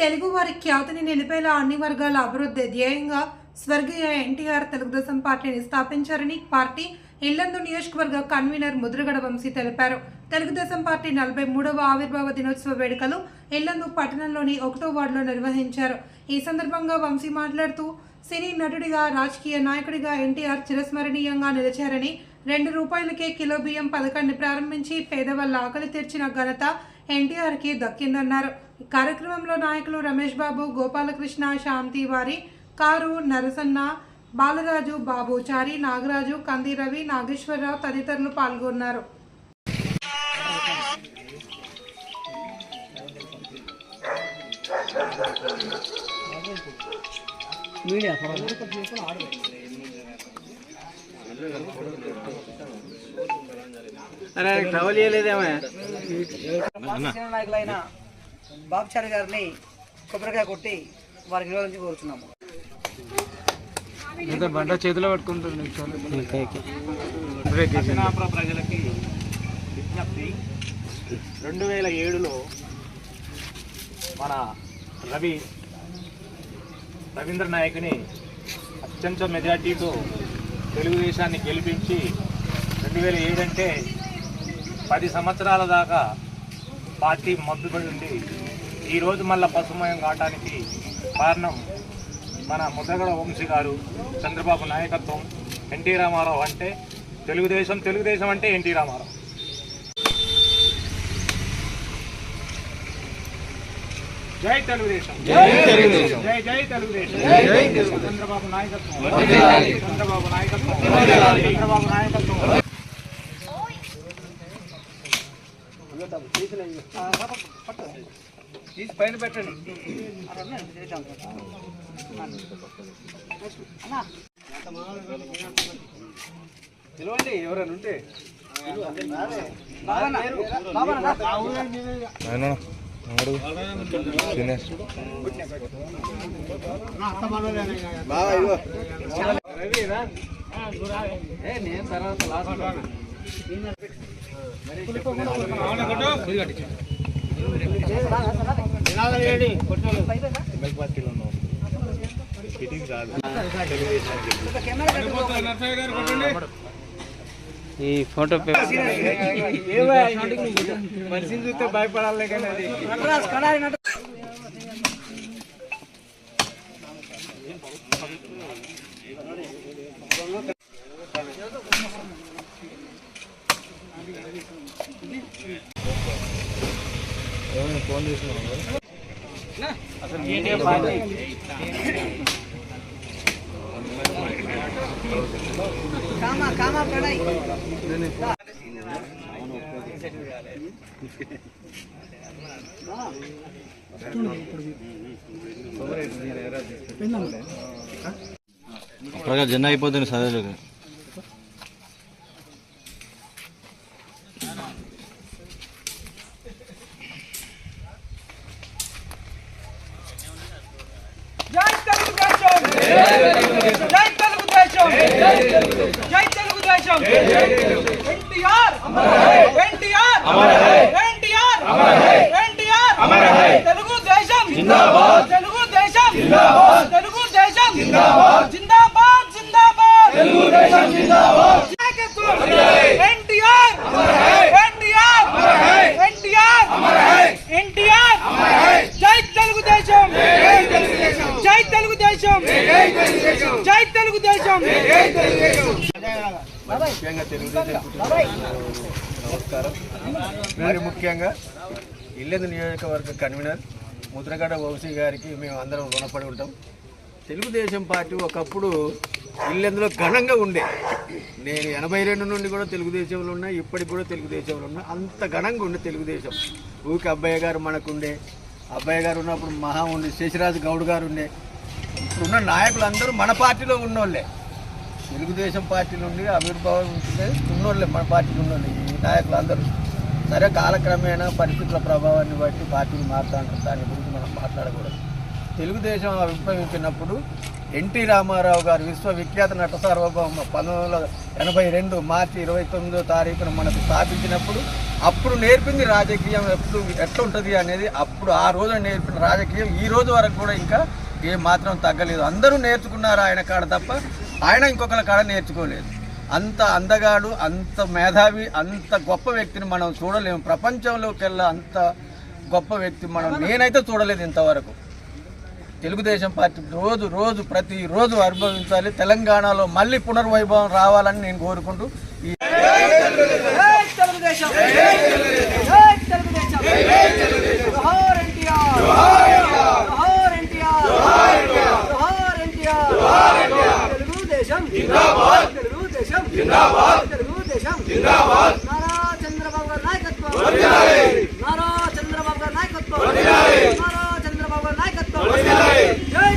తెలుగువారి ఖ్యాతిని నిలిపేలా అన్ని వర్గాల అభివృద్ధి ధ్యేయంగా స్వర్గీయ ఎన్టీఆర్ తెలుగుదేశం పార్టీని స్థాపించారని పార్టీ ఇల్లందు నియోజకవర్గ కన్వీనర్ ముద్రగడ వంశీ తెలిపారు. తెలుగుదేశం పార్టీ నలభై మూడవ ఆవిర్భావ దినోత్సవ వేడుకలు ఇల్లందు పట్టణంలోని ఒకటో వార్డులో నిర్వహించారు. ఈ సందర్భంగా వంశీ మాట్లాడుతూ సినీ నటుడిగా రాజకీయ నాయకుడిగా ఎన్టీఆర్ చిరస్మరణీయంగా నిలిచారని రెండు రూపాయలకే కిలో బియ్యం పథకాన్ని ప్రారంభించి పేదవాళ్ళ ఆకలి తీర్చిన ఘనత ఎన్టీఆర్కి దక్కిందన్నారు. కార్యక్రమంలో నాయకులు రమేష్ బాబు గోపాలకృష్ణ శాంతి వారి కారు నరసన్న బాలరాజు బాబుచారి నాగరాజు కంది రవి నాగేశ్వరరావు తదితరులు పాల్గొన్నారు. ట్రవల్ చేయలేదేమో. సీనియర్ నాయకులైన బాబుచారి గారిని కొబ్బరికాయ కొట్టి వారికి నిరోధించి కోరుచున్నాము. బండ చేతిలో పట్టుకుంటుంది దక్షిణాపుర ప్రజలకి విజ్ఞప్తి రెండు వేల ఏడులో మన రవి రవీంద్ర నాయక్ని అత్యంత మెజార్టీతో తెలుగుదేశాన్ని గెలిపించి రెండు వేల ఏడు అంటే పది సంవత్సరాల దాకా పార్టీ మబ్బిపడి ఉంది. ఈరోజు మళ్ళా పసుమయం కావటానికి కారణం మన ముద్రగడ వంశీ గారు చంద్రబాబు నాయకత్వం ఎన్టీ రామారావు అంటే తెలుగుదేశం తెలుగుదేశం అంటే ఎన్టీ రామారావు. జై తెలుగుదేశం. జై జై జై తెలుగుదేశం. చంద్రబాబు నాయకత్వం. చంద్రబాబు నాయకత్వం. చంద్రబాబు నాయకత్వం. తీసి పైన పెట్టండి. పిలవండి ఎవరైనా ఉంటే. రవి నేను తర్వాత లాస్ట్ ఈ ఫోటో మనిషిని చూస్తే భయపడాలి నటరాజ్ కడారి నట కామా అయిపోతుంది చదవలేదు జై తెలుగుదేశం జై తెలుగుదేశం జై తెలుగుదేశం ఎన్టీఆర్ ఎన్టీఆర్ ఎన్టీఆర్ ఎన్టీఆర్ తెలుగుదేశం జిందాబాద్ తెలుగుదేశం జిందాబాద్ తెలుగుదేశం జిందాబాద్ జిందాబాద్ జిందాబాద్ తెలుగుదేశం జిందాబాద్ ఎన్టీఆర్ ఎన్టీఆర్ ఎన్టీఆర్ ఎన్టీఆర్ జై తెలుగుదేశం జై తెలుగుదేశం జై తెలుగుదేశం ముఖ్యంగా తెలుగుదేశం నమస్కారం మరి ముఖ్యంగా ఇల్లెందు నియోజకవర్గ కన్వీనర్ ముద్రగడ వంశీ గారికి మేము అందరం రుణపడి ఉంటాం. తెలుగుదేశం పార్టీ ఒకప్పుడు ఇల్లెందులో ఘనంగా ఉండే. నేను ఎనభై రెండు నుండి కూడా తెలుగుదేశంలో ఉన్నా ఇప్పటికి కూడా తెలుగుదేశంలో ఉన్నా అంత ఘనంగా ఉండే తెలుగుదేశం. ఊరికి అబ్బాయి గారు మనకుండే. అబ్బాయి గారు ఉన్నప్పుడు మహా ఉండే. శశిరాజు గౌడ్ గారు ఉండే. ఇప్పుడున్న నాయకులందరూ మన పార్టీలో ఉన్నోళ్ళే. తెలుగుదేశం పార్టీ నుండి ఆవిర్భావం ఉంటే ఉన్నోళ్ళే మన పార్టీలో ఉన్నోళ్ళే ఈ నాయకులు అందరూ సరే కాలక్రమేణా పరిస్థితుల ప్రభావాన్ని బట్టి పార్టీలు మారుతూ ఉంటారు. దాని గురించి మనం మాట్లాడకూడదు. తెలుగుదేశం ఆవిర్భవించినప్పుడు ఎన్టీ రామారావు గారు విశ్వవిఖ్యాత నట సార్వభౌమ పంతొమ్మిది వందల ఎనభై రెండు మార్చి ఇరవై తొమ్మిదో తారీఖున మనకు స్థాపించినప్పుడు అప్పుడు నేర్పింది రాజకీయం ఎప్పుడు ఎట్లుంటుంది అనేది అప్పుడు ఆ రోజు నేర్పిన రాజకీయం ఈ రోజు వరకు కూడా ఇంకా ఏ మాత్రం తగ్గలేదు. అందరూ నేర్చుకున్నారు ఆయన కాడ తప్ప ఆయన ఇంకొకరి కాడ నేర్చుకోలేదు. అంత అందగాడు అంత మేధావి అంత గొప్ప వ్యక్తిని మనం చూడలేము. ప్రపంచంలోకెల్లా అంత గొప్ప వ్యక్తి మనం నేనైతే చూడలేదు ఇంతవరకు. తెలుగుదేశం పార్టీ రోజు రోజు ప్రతి రోజు అనుభవించాలి. తెలంగాణలో మళ్ళీ పునర్వైభవం రావాలని నేను కోరుకుంటూ ఈ జై తెలుగుదేశం జై తెలుగుదేశం జోహార్ ఎన్టీఆర్ జోహార్ ఎన్టీఆర్ జోహార్ ఎన్టీఆర్ తెలుగుదేశం జిందాబాద్ తెలుగుదేశం జిందాబాద్ తెలుగుదేశం జిందాబాద్ నారా చంద్రబాబు గారి నాయకత్వం నారా చంద్రబాబు గారి నాయకత్వం నారా చంద్రబాబు గారి నాయకత్వం జై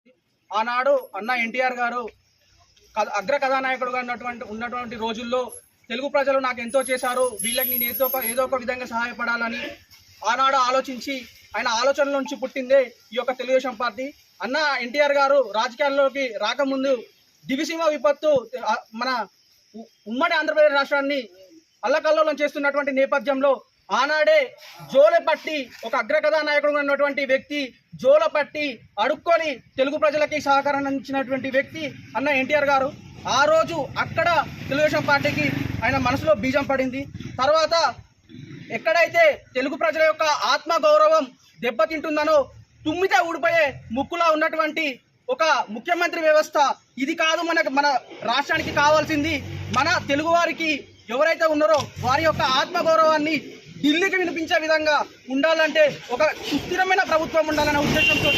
ఆనాడు అన్న ఎన్టీఆర్ గారు కథ- అగ్ర కథానాయకుడుగా ఉన్నటువంటి ఉన్నటువంటి రోజుల్లో తెలుగు ప్రజలు నాకు ఎంతో చేశారు. వీళ్ళకి నేను ఏదో ఒక ఏదో ఒక విధంగా సహాయపడాలని ఆనాడు ఆలోచించి ఆయన ఆలోచనల నుంచి పుట్టిందే ఈ యొక్క తెలుగుదేశం పార్టీ. అన్న ఎన్టీఆర్ గారు రాజకీయాల్లోకి రాకముందు దివిసీమ విపత్తు మన ఉ- ఉమ్మడి ఆంధ్రప్రదేశ్ రాష్ట్రాన్ని అల్లకల్లోలం చేస్తున్నటువంటి నేపథ్యంలో ఆనాడే జోలపట్టి ఒక అగ్రకథా నాయకుడు ఉన్నటువంటి వ్యక్తి జోలపట్టి అడుక్కొని తెలుగు ప్రజలకి సహకారం అందించినటువంటి వ్యక్తి అన్న ఎన్టీఆర్ గారు. ఆ రోజు అక్కడ తెలుగుదేశం పార్టీకి ఆయన మనసులో బీజం పడింది. తర్వాత ఎక్కడైతే తెలుగు ప్రజల యొక్క ఆత్మ గౌరవం దెబ్బతింటుందనో తుమ్మితే ఊడిపోయే ముక్కులా ఉన్నటువంటి ఒక ముఖ్యమంత్రి వ్యవస్థ ఇది కాదు మనకు మన రాష్ట్రానికి కావాల్సింది. మన తెలుగు వారికి ఎవరైతే ఉన్నారో వారి యొక్క ఆత్మ గౌరవాన్ని ఢిల్లీకి వినిపించే విధంగా ఉండాలంటే ఒక సుస్థిరమైన ప్రభుత్వం ఉండాలనే ఉద్దేశంతో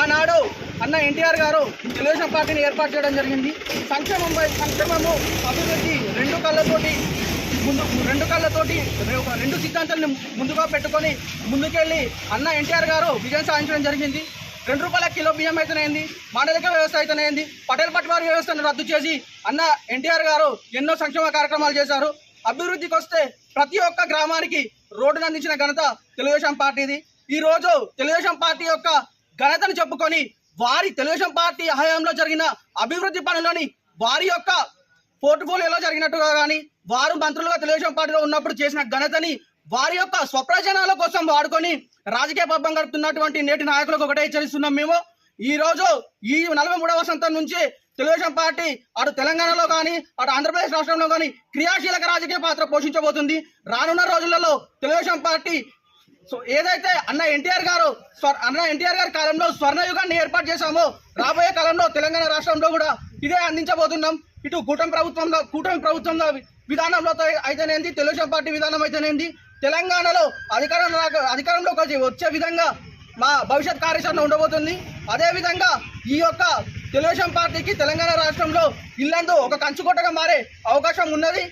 ఆనాడు అన్న ఎన్టీఆర్ గారు తెలుగుదేశం పార్టీని ఏర్పాటు చేయడం జరిగింది. సంక్షేమం సంక్షేమము అభివృద్ధి రెండు కళ్ళతోటి ముందు రెండు కళ్ళతోటి ఒక రెండు సిద్ధాంతాలను ముందుగా పెట్టుకొని ముందుకెళ్ళి అన్న ఎన్టీఆర్ గారు విజయం సాధించడం జరిగింది. రెండు రూపాయల కిలో బియ్యం అయితేనేంది మాండలిక వ్యవస్థ అయితేనేంది పటేల్ పట్వారి వ్యవస్థను రద్దు చేసి అన్న ఎన్టీఆర్ గారు ఎన్నో సంక్షేమ కార్యక్రమాలు చేశారు. అభివృద్ధికి వస్తే ప్రతి ఒక్క గ్రామానికి రోడ్డును అందించిన ఘనత తెలుగుదేశం పార్టీది. ఈరోజు తెలుగుదేశం పార్టీ యొక్క ఘనతను చెప్పుకొని వారి తెలుగుదేశం పార్టీ హయాంలో జరిగిన అభివృద్ధి పనులని వారి యొక్క పోర్ట్ఫోలియోలో జరిగినట్టుగా కానీ వారు మంత్రులుగా తెలుగుదేశం పార్టీలో ఉన్నప్పుడు చేసిన ఘనతని వారి యొక్క స్వప్రయోజనాల కోసం వాడుకొని రాజకీయ పబ్బం గడుపుతున్నటువంటి నేటి నాయకులకు ఒకటే హెచ్చరిస్తున్నాం మేము. ఈ రోజు ఈ నలభై మూడవ సంతం నుంచి తెలుగుదేశం పార్టీ అటు తెలంగాణలో కానీ అటు ఆంధ్రప్రదేశ్ రాష్ట్రంలో కానీ క్రియాశీలక రాజకీయ పాత్ర పోషించబోతుంది. రానున్న రోజులలో తెలుగుదేశం పార్టీ సో ఏదైతే అన్న ఎన్టీఆర్ గారు అన్న ఎన్టీఆర్ గారి కాలంలో స్వర్ణయుగాన్ని ఏర్పాటు చేశామో రాబోయే కాలంలో తెలంగాణ రాష్ట్రంలో కూడా ఇదే అందించబోతున్నాం. ఇటు కూటమి ప్రభుత్వంలో కూటమి ప్రభుత్వంలో విధానంలో అయితేనేది అయితేనేంది తెలుగుదేశం పార్టీ విధానం అయితేనేంది తెలంగాణలో అధికారం అధికారంలోకి వచ్చే విధంగా మా భవిష్యత్ కార్యాచరణ ఉండబోతుంది. అదేవిధంగా ఈ యొక్క తెలుగుదేశం పార్టీకి తెలంగాణ రాష్ట్రంలో ఇల్లందు ఒక కంచుకోటగా మారే అవకాశం ఉన్నది.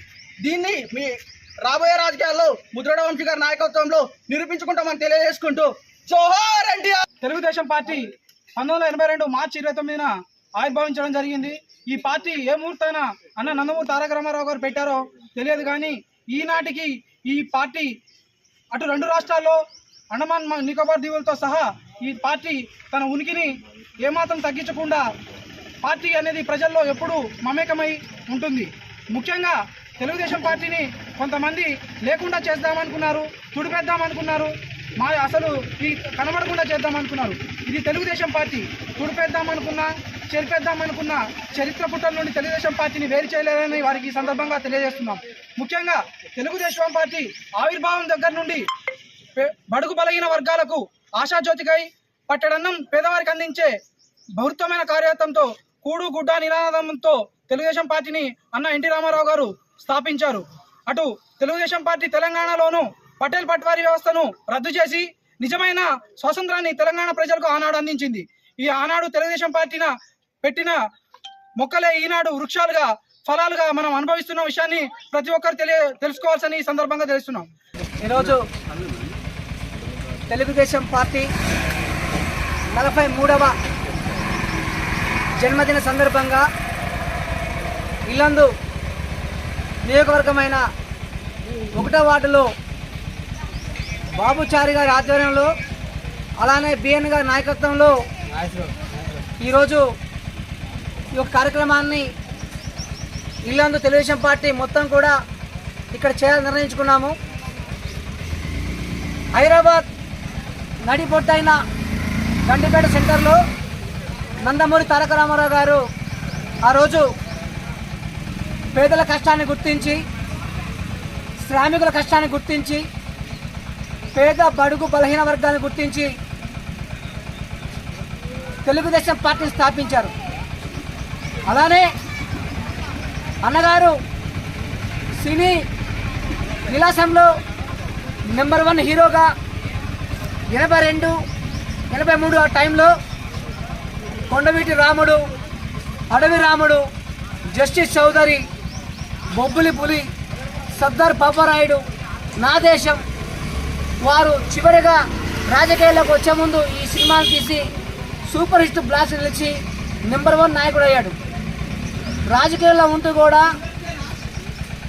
దీన్ని మీ రాబోయే రాజకీయాల్లో ముద్రడ వంశీ గారి నాయకత్వంలో నిరూపించుకుంటామని తెలియజేసుకుంటూ జోహార్ ఎన్టీఆర్! తెలుగుదేశం పార్టీ పంతొమ్మిది వందల ఎనభై రెండు మార్చి ఇరవై తొమ్మిదిన ఆవిర్భవించడం జరిగింది. ఈ పార్టీ ఏ ముహూర్తైనా అన్న నందమూరి తారక రామారావు గారు పెట్టారో తెలియదు కానీ ఈనాటికి ఈ పార్టీ అటు రెండు రాష్ట్రాల్లో అండమాన్ నికోబార్ దీవులతో సహా ఈ పార్టీ తన ఉనికిని ఏమాత్రం తగ్గించకుండా పార్టీ అనేది ప్రజల్లో ఎప్పుడూ మమేకమై ఉంటుంది. ముఖ్యంగా తెలుగుదేశం పార్టీని కొంతమంది లేకుండా చేద్దామనుకున్నారు తుడిపెద్దామనుకున్నారు. మా అసలు ఈ కనబడకుండా చేద్దామనుకున్నారు. ఇది తెలుగుదేశం పార్టీ. తుడిపెద్దామనుకున్నా చెరిపేద్దామనుకున్న చరిత్ర పుట్టల నుండి తెలుగుదేశం పార్టీని వేరు చేయలేదని వారికి ఈ సందర్భంగా తెలియజేస్తున్నాం. ముఖ్యంగా తెలుగుదేశం పార్టీ ఆవిర్భావం దగ్గర నుండి బడుగు బలహీన వర్గాలకు ఆశాజ్యోతికై పట్టడన్నం పేదవారికి అందించే బహుత్వమైన కార్యత్వంతో కూడు గుడ్డ నినాదంతో తెలుగుదేశం పార్టీని అన్న ఎన్టీ రామారావు గారు స్థాపించారు. అటు తెలుగుదేశం పార్టీ తెలంగాణలోను పటేల్ పట్వారీ వ్యవస్థను రద్దు చేసి నిజమైన స్వాతంత్రాన్ని తెలంగాణ ప్రజలకు ఆనాడు అందించింది. ఈ ఆనాడు తెలుగుదేశం పార్టీన పెట్టిన మొక్కలే ఈనాడు వృక్షాలుగా ఫలాలుగా మనం అనుభవిస్తున్న విషయాన్ని ప్రతి ఒక్కరు తెలియ తెలుసుకోవాల్సిన ఈ సందర్భంగా తెలుస్తున్నాం. ఈరోజు తెలుగుదేశం పార్టీ నలభై మూడవ జన్మదిన సందర్భంగా ఇల్లందు నియోజకవర్గమైన ఒకటో వార్డులో బాబుచారి గారి ఆధ్వర్యంలో అలానే బిఎన్ గారి నాయకత్వంలో ఈరోజు ఈ యొక్క కార్యక్రమాన్ని ఇల్లందు తెలుగుదేశం పార్టీ మొత్తం కూడా ఇక్కడ చేయాలని నిర్ణయించుకున్నాము. హైదరాబాద్ నడిపొట్టైన గండిపేట సెంటర్లో నందమూరి తారక రామారావు గారు ఆ రోజు పేదల కష్టాన్ని గుర్తించి శ్రామికుల కష్టాన్ని గుర్తించి పేద బడుగు బలహీన వర్గాన్ని గుర్తించి తెలుగుదేశం పార్టీని స్థాపించారు. అలానే అన్నగారు సినీ విలాసంలో నెంబర్ వన్ హీరోగా ఎనభై రెండు ఎనభై మూడు ఆ టైంలో కొండవీటి రాముడు అడవి రాముడు జస్టిస్ చౌదరి బొబ్బులి పులి సర్దార్ పాపారాయుడు నా దేశం వారు చివరిగా రాజకీయాల్లోకి వచ్చే ముందు ఈ సినిమాను తీసి సూపర్ హిట్ బ్లాస్ నిలిచి నెంబర్ వన్ నాయకుడు అయ్యాడు. రాజకీయాల్లో ఉంటూ కూడా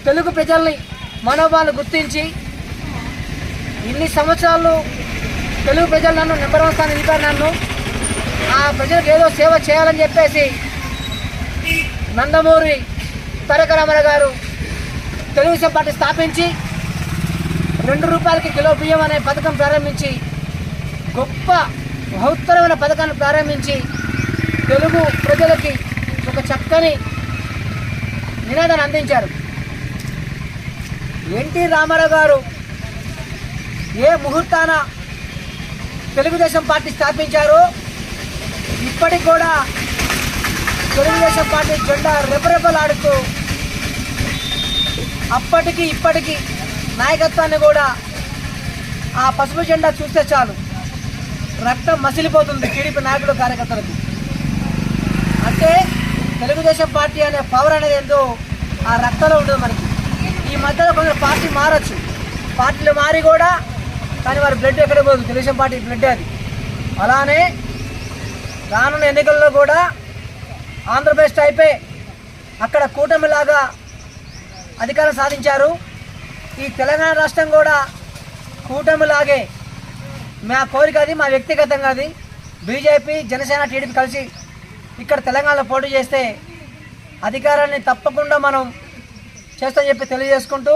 తెలుగు ప్రజల్ని మనోభావాలు గుర్తించి ఇన్ని సంవత్సరాలు తెలుగు ప్రజలు నన్ను నెంబర్ వన్ స్థానం నిలిపారు నన్ను. ఆ ప్రజలకు ఏదో సేవ చేయాలని చెప్పేసి నందమూరి తారకరామరావు గారు తెలుగుదేశం పార్టీ స్థాపించి రెండు రూపాయలకి కిలో బియ్యం అనే పథకం ప్రారంభించి గొప్ప మహోత్తరమైన పథకాన్ని ప్రారంభించి తెలుగు ప్రజలకి ఒక చక్కని నినాదాన్ని అందించారు. ఎన్టీ రామారావు గారు ఏ ముహూర్తాన తెలుగుదేశం పార్టీ స్థాపించారు. ఇప్పటికి కూడా తెలుగుదేశం పార్టీ జెండా రెపరెపలాడుతూ అప్పటికి ఇప్పటికి నాయకత్వాన్ని కూడా ఆ పసుపు జెండా చూస్తే చాలు. రక్తం మసిలిపోతుంది టీడీపీ నాయకుడు కార్యకర్తలకు. అంటే తెలుగుదేశం పార్టీ అనే పవర్ అనేది ఏందో ఆ రక్తంలో ఉండదు మనకి. ఈ మధ్యలో కొందరు పార్టీ మారచ్చు. పార్టీలు మారి కూడా కానీ వారి బ్లడ్ ఎక్కడ పోదు. తెలుగుదేశం పార్టీ బ్లడ్ అది. అలానే రానున్న ఎన్నికల్లో కూడా ఆంధ్రప్రదేశ్ టైపే అక్కడ కూటమిలాగా అధికారం సాధించారు. ఈ తెలంగాణ రాష్ట్రం కూడా కూటమిలాగే మా కోరిక అది మా వ్యక్తిగతంగా అది. బీజేపీ జనసేన టీడీపీ కలిసి ఇక్కడ తెలంగాణలో పోటీ చేస్తే అధికారాన్ని తప్పకుండా మనం చేస్తామని చెప్పి తెలియజేసుకుంటూ